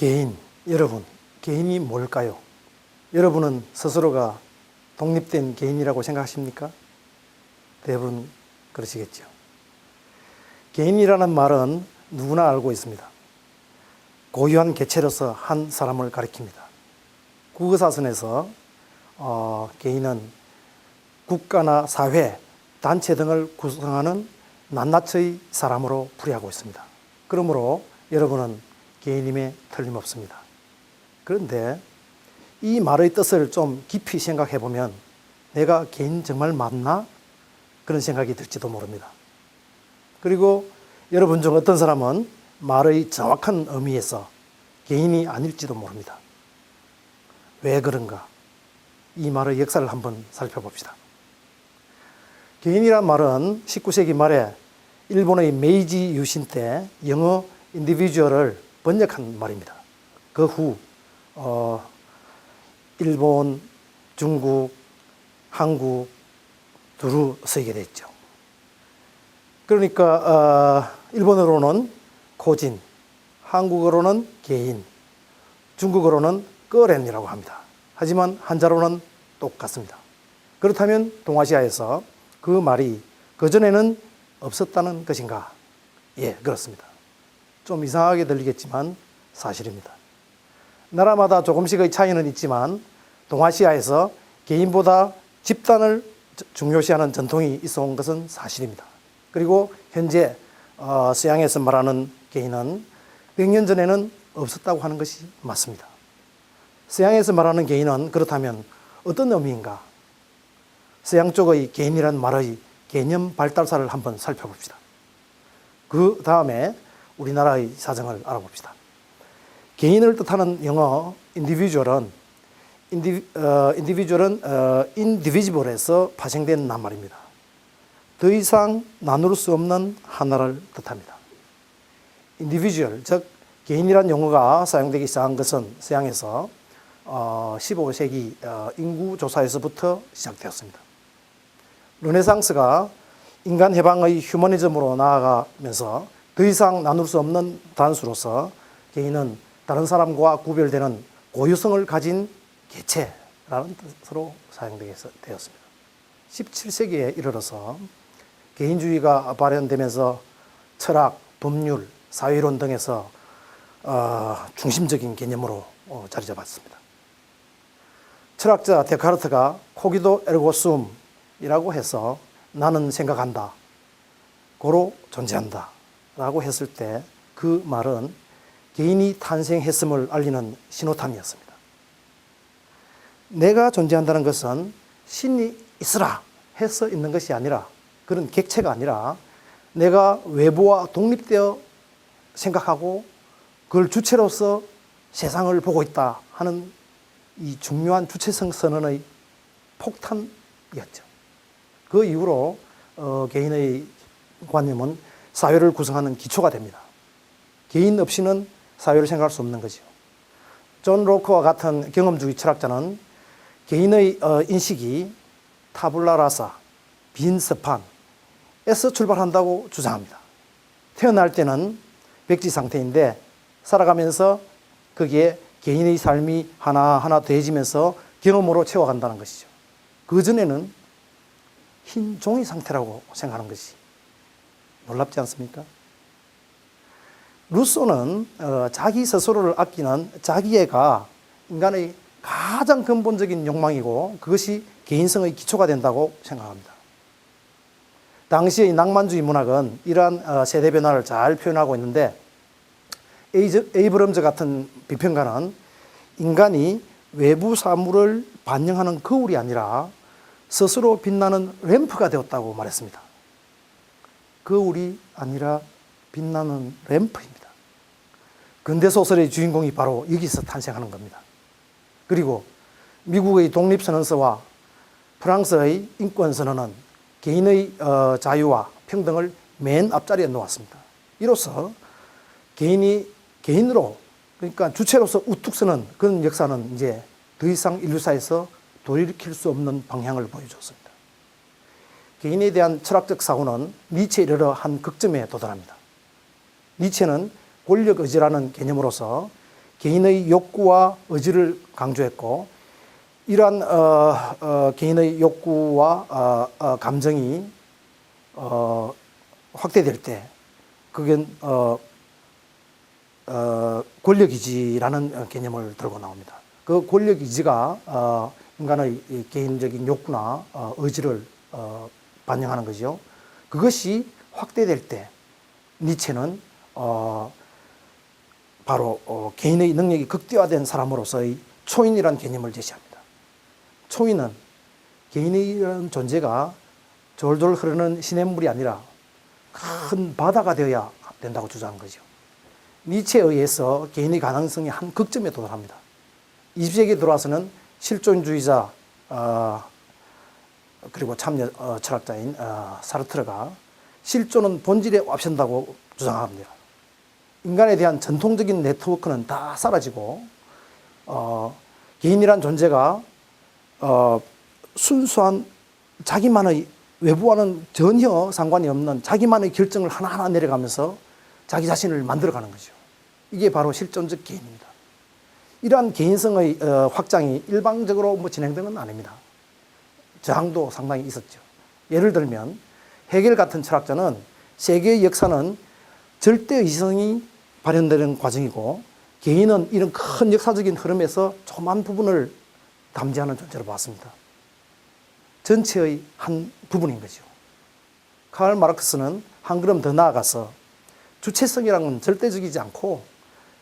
개인, 여러분, 개인이 뭘까요? 여러분은 스스로가 독립된 개인이라고 생각하십니까? 대부분 그러시겠죠. 개인이라는 말은 누구나 알고 있습니다. 고유한 개체로서 한 사람을 가리킵니다. 국어사전에서 어, 개인은 국가나 사회, 단체 등을 구성하는 낱낱의 사람으로 풀이하고 있습니다. 그러므로 여러분은 개인임에 틀림없습니다. 그런데 이 말의 뜻을 좀 깊이 생각해 보면 내가 개인 정말 맞나? 그런 생각이 들지도 모릅니다. 그리고 여러분 중 어떤 사람은 말의 정확한 의미에서 개인이 아닐지도 모릅니다. 왜 그런가? 이 말의 역사를 한번 살펴봅시다. 개인이란 말은 19세기 말에 일본의 메이지 유신 때 영어 인디비주얼을 번역한 말입니다. 그 후 어, 일본, 중국, 한국 두루 쓰이게 됐죠. 그러니까 어, 일본어로는 코진, 한국어로는 개인, 중국어로는 꺼렌이라고 합니다. 하지만 한자로는 똑같습니다. 그렇다면 동아시아에서 그 말이 그전에는 없었다는 것인가? 예, 그렇습니다. 좀 이상하게 들리겠지만 사실입니다. 나라마다 조금씩의 차이는 있지만 동아시아에서 개인보다 집단을 중요시하는 전통이 있어 온 것은 사실입니다. 그리고 현재 어, 서양에서 말하는 개인은 100년 전에는 없었다고 하는 것이 맞습니다. 서양에서 말하는 개인은 그렇다면 어떤 의미인가? 서양 쪽의 개인이란 말의 개념 발달사를 한번 살펴봅시다. 그 다음에 우리나라의 사정을 알아봅시다. 개인을 뜻하는 영어 individual은 인디, 어, individual은 어, indivisible에서 파생된 낱말입니다. 더 이상 나눌 수 없는 하나를 뜻합니다. individual, 즉 개인이란 용어가 사용되기 시작한 것은 서양에서 어, 15세기 어, 인구 조사에서부터 시작되었습니다. 르네상스가 인간 해방의 휴머니즘으로 나아가면서 더 이상 나눌 수 없는 단수로서 개인은 다른 사람과 구별되는 고유성을 가진 개체라는 뜻으로 사용되게 되었습니다. 17세기에 이르러서 개인주의가 발현되면서 철학, 법률, 사회론 등에서 어, 중심적인 개념으로 어, 자리 잡았습니다. 철학자 데카르트가 코기도 에르고 숨이라고 해서 나는 생각한다. 고로 존재한다. 라고 했을 때 그 말은 개인이 탄생했음을 알리는 신호탄이었습니다. 내가 존재한다는 것은 신이 있으라 해서 있는 것이 아니라 그런 객체가 아니라 내가 외부와 독립되어 생각하고 그걸 주체로서 세상을 보고 있다 하는 이 중요한 주체성 선언의 폭탄이었죠. 그 이후로 어, 개인의 관념은 사회를 구성하는 기초가 됩니다. 개인 없이는 사회를 생각할 수 없는 거죠. 존 로크와 같은 경험주의 철학자는 개인의 어, 인식이 타블라라사, 빈 서판에서 출발한다고 주장합니다. 태어날 때는 백지 상태인데 살아가면서 거기에 개인의 삶이 하나하나 더해지면서 경험으로 채워간다는 것이죠. 그전에는 흰 종이 상태라고 생각하는 것이 놀랍지 않습니까? 루소는 어, 자기 스스로를 아끼는 자기애가 인간의 가장 근본적인 욕망이고 그것이 개인성의 기초가 된다고 생각합니다. 당시의 낭만주의 문학은 이러한 어, 세대 변화를 잘 표현하고 있는데 에이브럼즈 같은 비평가는 인간이 외부 사물을 반영하는 거울이 아니라 스스로 빛나는 램프가 되었다고 말했습니다. 거울이 아니라 빛나는 램프입니다. 근대 소설의 주인공이 바로 여기서 탄생하는 겁니다. 그리고 미국의 독립선언서와 프랑스의 인권선언은 개인의 어, 자유와 평등을 맨 앞자리에 놓았습니다. 이로써 개인이 개인으로 그러니까 주체로서 우뚝 서는 그런 역사는 이제 더 이상 인류사에서 돌이킬 수 없는 방향을 보여줬습니다. 개인에 대한 철학적 사고는 니체에 이르러 한 극점에 도달합니다. 니체는 권력 의지라는 개념으로서 개인의 욕구와 의지를 강조했고 이러한 어, 어, 개인의 욕구와 어, 어, 감정이 어, 확대될 때 그게 어, 어, 권력이지라는 어, 개념을 들고 나옵니다. 그 권력이지가 어, 인간의 이 개인적인 욕구나 어, 의지를 어, 반영하는 거죠. 그것이 확대될 때 니체는 어, 바로 어, 개인의 능력이 극대화된 사람으로서의 초인이라는 개념을 제시합니다. 초인은 개인이라는 존재가 졸졸 흐르는 시냇물이 아니라 큰 바다가 되어야 된다고 주장한 거죠. 니체에 의해서 개인의 가능성이 한 극점에 도달합니다. 20세기에 들어와서는 실존주의자 어, 그리고 참여 어, 철학자인 어, 사르트르가 실존은 본질에 앞선다고 주장합니다. 인간에 대한 전통적인 네트워크는 다 사라지고 어, 개인이란 존재가 어, 순수한 자기만의 외부와는 전혀 상관이 없는 자기만의 결정을 하나하나 내려가면서 자기 자신을 만들어가는 거죠. 이게 바로 실존적 개인입니다. 이러한 개인성의 어, 확장이 일방적으로 뭐 진행된 건 아닙니다. 저항도 상당히 있었죠. 예를 들면 해겔 같은 철학자는 세계의 역사는 절대 이성이 발현되는 과정이고 개인은 이런 큰 역사적인 흐름에서 조만 부분을 담지하는 존재로 봤습니다. 전체의 한 부분인 거죠. 카를 마르크스는 한 걸음 더 나아가서 주체성이라는 건 절대적이지 않고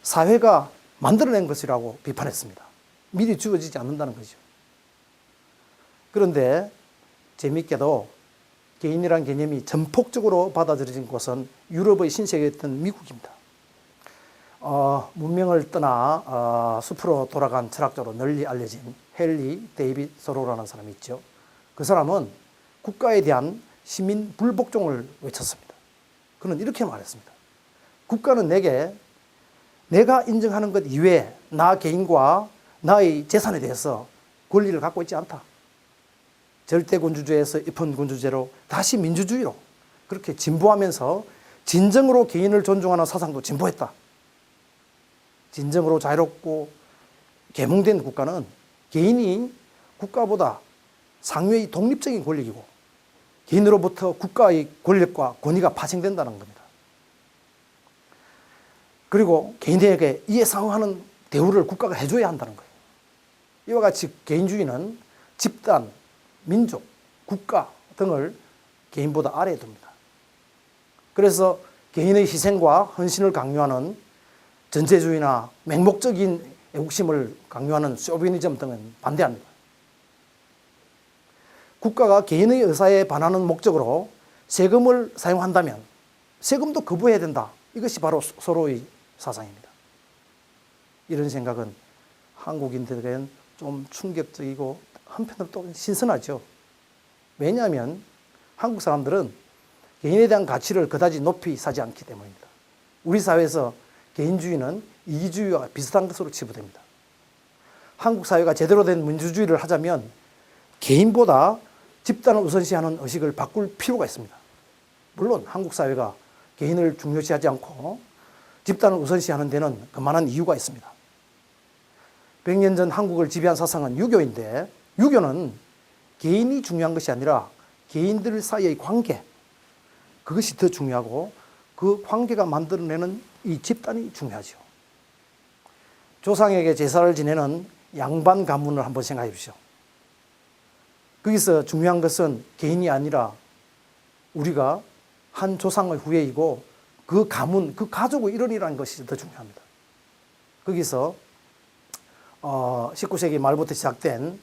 사회가 만들어낸 것이라고 비판했습니다. 미리 주어지지 않는다는 거죠. 그런데 재미있게도 개인이라는 개념이 전폭적으로 받아들여진 곳은 유럽의 신세계였던 미국입니다. 어, 문명을 떠나 어, 숲으로 돌아간 철학자로 널리 알려진 헨리 데이빗 소로라는 사람이 있죠. 그 사람은 국가에 대한 시민 불복종을 외쳤습니다. 그는 이렇게 말했습니다. 국가는 내게 내가 인정하는 것 이외에 나 개인과 나의 재산에 대해서 권리를 갖고 있지 않다. 절대 군주주의에서 입헌 군주제로 다시 민주주의로 그렇게 진보하면서 진정으로 개인을 존중하는 사상도 진보했다. 진정으로 자유롭고 계몽된 국가는 개인이 국가보다 상위의 독립적인 권력이고 개인으로부터 국가의 권력과 권위가 파생된다는 겁니다. 그리고 개인에게 이에 상응하는 대우를 국가가 해줘야 한다는 거예요. 이와 같이 개인주의는 집단, 민족, 국가 등을 개인보다 아래에 둡니다. 그래서 개인의 희생과 헌신을 강요하는 전체주의나 맹목적인 애국심을 강요하는 쇼비니즘 등은 반대합니다. 국가가 개인의 의사에 반하는 목적으로 세금을 사용한다면 세금도 거부해야 된다. 이것이 바로 서로의 사상입니다. 이런 생각은 한국인들에게는 좀 충격적이고 한편으로 또 신선하죠. 왜냐하면 한국 사람들은 개인에 대한 가치를 그다지 높이 사지 않기 때문입니다. 우리 사회에서 개인주의는 이기주의와 비슷한 것으로 치부됩니다. 한국 사회가 제대로 된 민주주의를 하자면 개인보다 집단을 우선시하는 의식을 바꿀 필요가 있습니다. 물론 한국 사회가 개인을 중요시하지 않고 집단을 우선시하는 데는 그만한 이유가 있습니다. 100년 전 한국을 지배한 사상은 유교인데 유교는 개인이 중요한 것이 아니라 개인들 사이의 관계 그것이 더 중요하고 그 관계가 만들어내는 이 집단이 중요하죠. 조상에게 제사를 지내는 양반 가문을 한번 생각해 보시오. 거기서 중요한 것은 개인이 아니라 우리가 한 조상의 후예이고 그 가문, 그 가족의 일원이라는 것이 더 중요합니다. 거기서 어, 19세기 말부터 시작된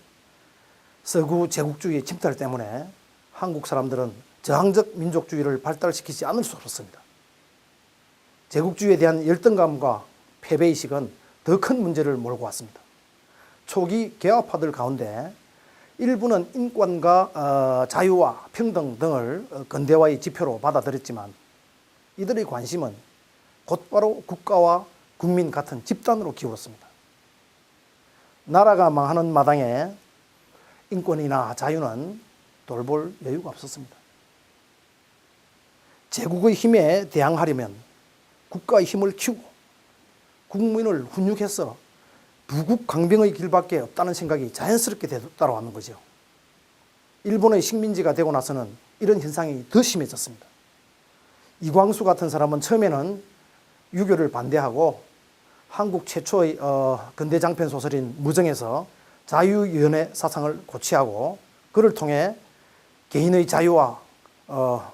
서구 제국주의 침탈 때문에 한국 사람들은 저항적 민족주의를 발달시키지 않을 수 없었습니다. 제국주의에 대한 열등감과 패배의식은 더 큰 문제를 몰고 왔습니다. 초기 개화파들 가운데 일부는 인권과 어, 자유와 평등 등을 어, 근대화의 지표로 받아들였지만 이들의 관심은 곧바로 국가와 국민 같은 집단으로 기울었습니다. 나라가 망하는 마당에 인권이나 자유는 돌볼 여유가 없었습니다. 제국의 힘에 대항하려면 국가의 힘을 키우고 국민을 훈육해서 부국 강병의 길밖에 없다는 생각이 자연스럽게 되- 따라왔는 거죠. 일본의 식민지가 되고 나서는 이런 현상이 더 심해졌습니다. 이광수 같은 사람은 처음에는 유교를 반대하고 한국 최초의 어, 근대 장편 소설인 무정에서 자유연애 사상을 고취하고 그를 통해 개인의 자유와 어,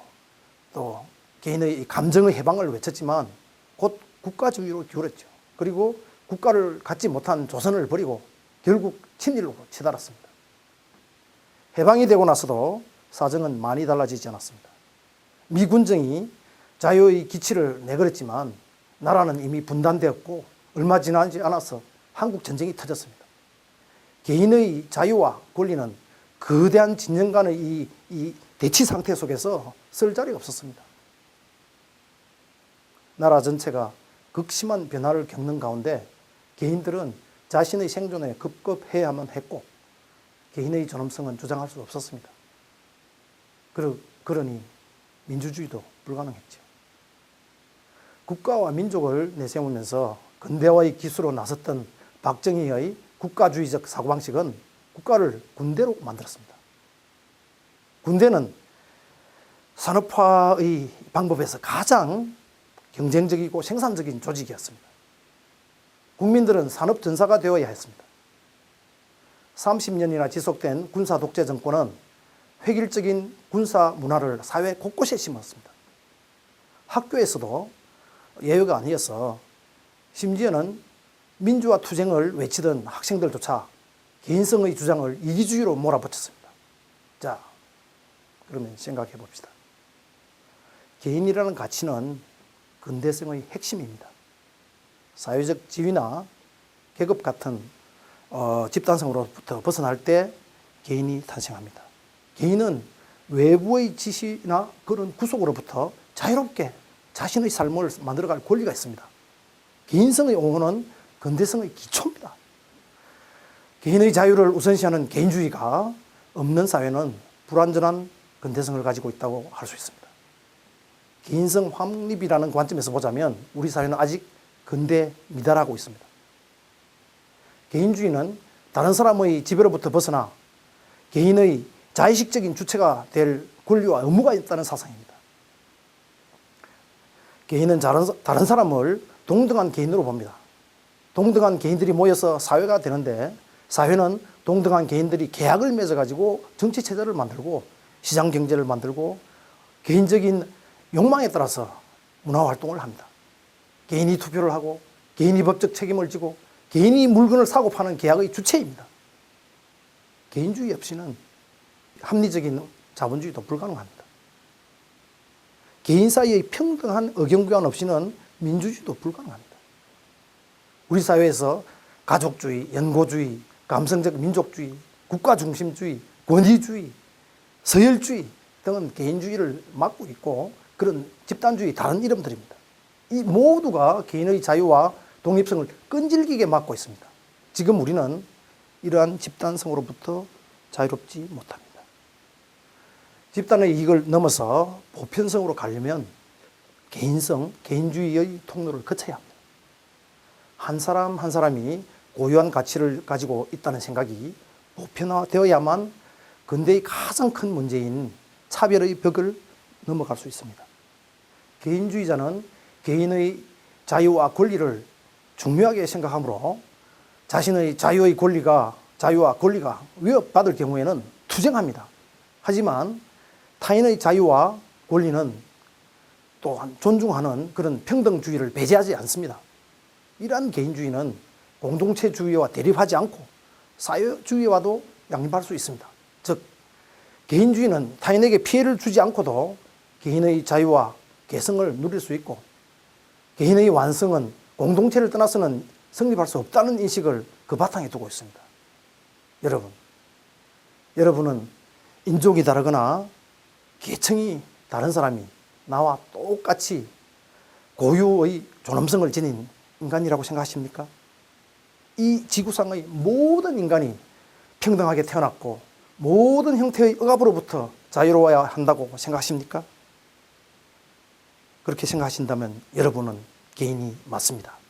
또 개인의 이 감정의 해방을 외쳤지만 곧 국가주의로 기울었죠. 그리고 국가를 갖지 못한 조선을 버리고 결국 친일로 치달았습니다. 해방이 되고 나서도 사정은 많이 달라지지 않았습니다. 미군정이 자유의 기치를 내걸었지만 나라는 이미 분단되었고 얼마 지나지 않아서 한국 전쟁이 터졌습니다. 개인의 자유와 권리는 거대한 진영 간의 이, 이 대치 상태 속에서 쓸 자리가 없었습니다. 나라 전체가 극심한 변화를 겪는 가운데 개인들은 자신의 생존에 급급해야만 했고 개인의 존엄성은 주장할 수 없었습니다. 그러, 그러니 민주주의도 불가능했죠. 국가와 민족을 내세우면서 근대화의 기수로 나섰던 박정희의 국가주의적 사고방식은 국가를 군대로 만들었습니다. 군대는 산업화의 방법에서 가장 경쟁적이고 생산적인 조직이었습니다. 국민들은 산업 전사가 되어야 했습니다. 30년이나 지속된 군사 독재 정권은 획일적인 군사 문화를 사회 곳곳에 심었습니다. 학교에서도 예외가 아니어서 심지어는 민주화 투쟁을 외치던 학생들조차 개인성의 주장을 이기주의로 몰아붙였습니다. 자, 그러면 생각해 봅시다. 개인이라는 가치는 근대성의 핵심입니다. 사회적 지위나 계급 같은 어, 집단성으로부터 벗어날 때 개인이 탄생합니다. 개인은 외부의 지시나 그런 구속으로부터 자유롭게 자신의 삶을 만들어갈 권리가 있습니다. 개인성의 옹호는 근대성의 기초입니다. 개인의 자유를 우선시하는 개인주의가 없는 사회는 불완전한 근대성을 가지고 있다고 할 수 있습니다. 개인성 확립이라는 관점에서 보자면 우리 사회는 아직 근대 미달하고 있습니다. 개인주의는 다른 사람의 지배로부터 벗어나 개인의 자의식적인 주체가 될 권리와 의무가 있다는 사상입니다. 개인은 다른, 사람을 동등한 개인으로 봅니다. 동등한 개인들이 모여서 사회가 되는데 사회는 동등한 개인들이 계약을 맺어가지고 정치 체제를 만들고 시장 경제를 만들고 개인적인 욕망에 따라서 문화 활동을 합니다. 개인이 투표를 하고 개인이 법적 책임을 지고 개인이 물건을 사고 파는 계약의 주체입니다. 개인주의 없이는 합리적인 자본주의도 불가능합니다. 개인 사이의 평등한 의견 교환 없이는 민주주의도 불가능합니다. 우리 사회에서 가족주의, 연고주의, 감성적 민족주의, 국가중심주의, 권위주의, 서열주의 등은 개인주의를 막고 있고 그런 집단주의 다른 이름들입니다. 이 모두가 개인의 자유와 독립성을 끈질기게 막고 있습니다. 지금 우리는 이러한 집단성으로부터 자유롭지 못합니다. 집단의 이익을 넘어서 보편성으로 가려면 개인성, 개인주의의 통로를 거쳐야 합니다. 한 사람 한 사람이 고유한 가치를 가지고 있다는 생각이 보편화되어야만 근대의 가장 큰 문제인 차별의 벽을 넘어갈 수 있습니다. 개인주의자는 개인의 자유와 권리를 중요하게 생각하므로 자신의 자유의 권리가 자유와 권리가 위협받을 경우에는 투쟁합니다. 하지만 타인의 자유와 권리는 또한 존중하는 그런 평등주의를 배제하지 않습니다. 이러한 개인주의는 공동체주의와 대립하지 않고 사회주의와도 양립할 수 있습니다. 즉, 개인주의는 타인에게 피해를 주지 않고도 개인의 자유와 개성을 누릴 수 있고 개인의 완성은 공동체를 떠나서는 성립할 수 없다는 인식을 그 바탕에 두고 있습니다. 여러분, 여러분은 인종이 다르거나 계층이 다른 사람이 나와 똑같이 고유의 존엄성을 지닌 인간이라고 생각하십니까? 이 지구상의 모든 인간이 평등하게 태어났고 모든 형태의 억압으로부터 자유로워야 한다고 생각하십니까? 그렇게 생각하신다면 여러분은 개인이 맞습니다.